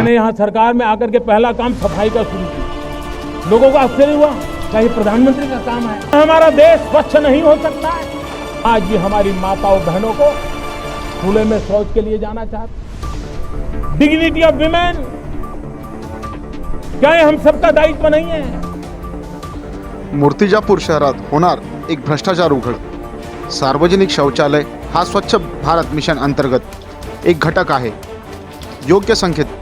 मैंने यहाँ सरकार में आकर के पहला काम सफ़ाई का शुरू किया। लोगों को आश्चर्य हुआ, क्या प्रधानमंत्री का काम है? हमारा देश स्वच्छ नहीं हो सकता है। आज भी हमारी माताओं बहनों को खुले में शौच के लिए जाना चाहते डिग्निटी ऑफ़ विमेन क्या हम सबका दायित्व नहीं है? मूर्तिजापूर शहरात होणार एक भ्रष्टाचार उघड। सार्वजनिक शौचालय हा स्वच्छ भारत मिशन अंतर्गत एक घटक आहे। योग्य संख्येत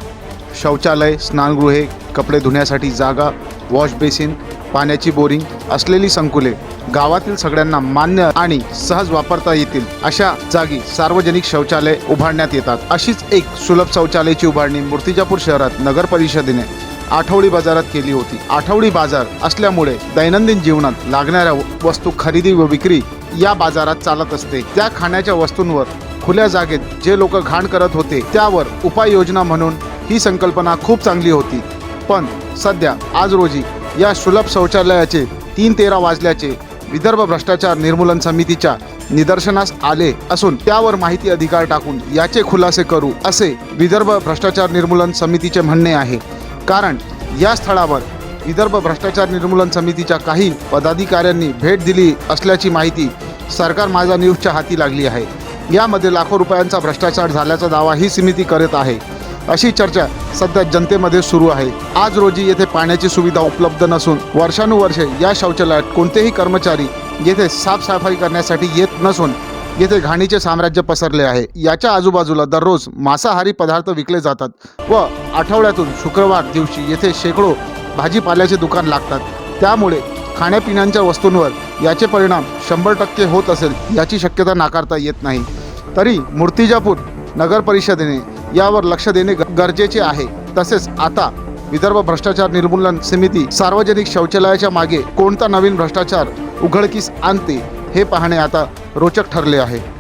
शौचालय स्नानगृहे कपडे धुण्यासाठी जागा वॉश बेसिन पाण्याची बोरिंग असलेली संकुले गावातील सगळ्यांना मान्य आणि सहज वापरता येतील अशा जागी सार्वजनिक शौचालय उभारण्यात येतात. अशीच एक सुलभ शौचालयाची उभारणी मूर्तिजापूर शहरात नगर परिषदेने आठवडी बाजारात केली होती. आठवडी बाजार असल्यामुळे दैनंदिन जीवनात लागणाऱ्या वस्तू खरेदी व विक्री या बाजारात चालत असते. त्या खाण्याच्या वस्तूंवर खुल्या जागेत जे लोक घाण करत होते त्यावर उपाययोजना म्हणून ही संकल्पना खूप चांगली होती. पण सध्या आज रोजी या सुलभ शौचालयाचे तीन तेरा वाजल्याचे विदर्भ भ्रष्टाचार निर्मूलन समितीच्या निदर्शनास आले असून त्यावर माहिती अधिकार टाकून याचे खुलासे करू असे विदर्भ भ्रष्टाचार निर्मूलन समितीचे म्हणणे आहे. कारण या स्थळावर विदर्भ भ्रष्टाचार निर्मूलन समितीच्या काही पदाधिकाऱ्यांनी भेट दिली असल्याची माहिती सरकार माझा न्यूजच्या हाती लागली आहे. यामध्ये लाखो रुपयांचा भ्रष्टाचार झाल्याचा दावा ही समिती करत आहे. अशी चर्चा सध्या जनतेमध्ये सुरू आहे. आज रोजी येथे पाण्याची सुविधा उपलब्ध नसून वर्षानुवर्षे या शौचालयात कोणतेही कर्मचारी येथे साफसफाई करण्यासाठी येत नसून येथे घाणीचे साम्राज्य पसरले आहे. याच्या आजूबाजूला दररोज मांसाहारी पदार्थ विकले जातात व आठवड्यातून शुक्रवार दिवशी येथे शेकडो भाजीपाल्याचे दुकान लागतात. त्यामुळे खाण्यापिण्याच्या वस्तूंवर याचे परिणाम शंभर टक्के होत असेल याची शक्यता नाकारता येत नाही. तरी मूर्तिजापूर नगर परिषदेने यावर लक्ष देणे ग- गरजेचे आहे. तसेच आता विदर्भ भ्रष्टाचार निर्मूलन समिती सार्वजनिक शौचालयाच्या मागे कोणता नवीन भ्रष्टाचार उघडकीस आणते हे पाहणे आता रोचक ठरले आहे.